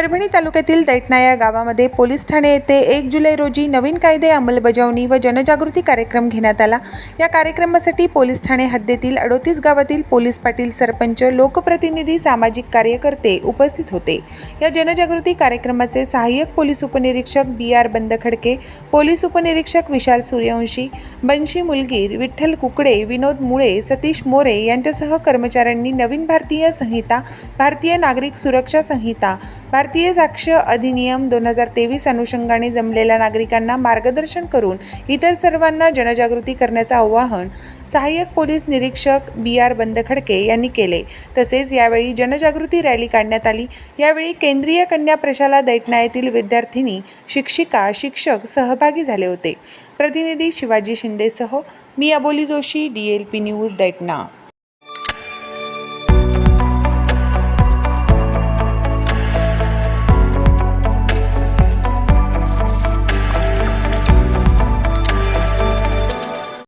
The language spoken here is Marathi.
परभणी तालुक्यातील दैटना या गावामध्ये पोलीस ठाणे येथे एक जुलै रोजी नवीन कायदे अंमलबजावणी व जनजागृती कार्यक्रम घेण्यात आला. या कार्यक्रमासाठी पोलीस ठाणे हद्दीतील अडोतीस गावातील पोलीस पाटील सरपंच लोकप्रतिनिधी सामाजिक कार्यकर्ते उपस्थित होते. या जनजागृती कार्यक्रमाचे सहाय्यक पोलीस उपनिरीक्षक बी आर बंद खडके पोलीस उपनिरीक्षक विशाल सूर्यवंशी बंशी मुलगीर विठ्ठल कुकडे विनोद मुळे सतीश मोरे यांच्यासह कर्मचाऱ्यांनी नवीन भारतीय संहिता भारतीय नागरिक सुरक्षा संहिता भारतीय भारतीय साक्ष अधिनियम दोन हजार तेवीस अनुषंगाने जमलेल्या नागरिकांना मार्गदर्शन करून इतर सर्वांना जनजागृती करण्याचं आवाहन सहाय्यक पोलीस निरीक्षक बी आर बंदखडके यांनी केले. तसेच यावेळी जनजागृती रॅली काढण्यात आली. यावेळी केंद्रीय कन्या प्रशाला दैठणा येथील विद्यार्थिनी शिक्षिका शिक्षक सहभागी झाले होते. प्रतिनिधी शिवाजी शिंदेसह मी Aboli Joshi D L P news दैटना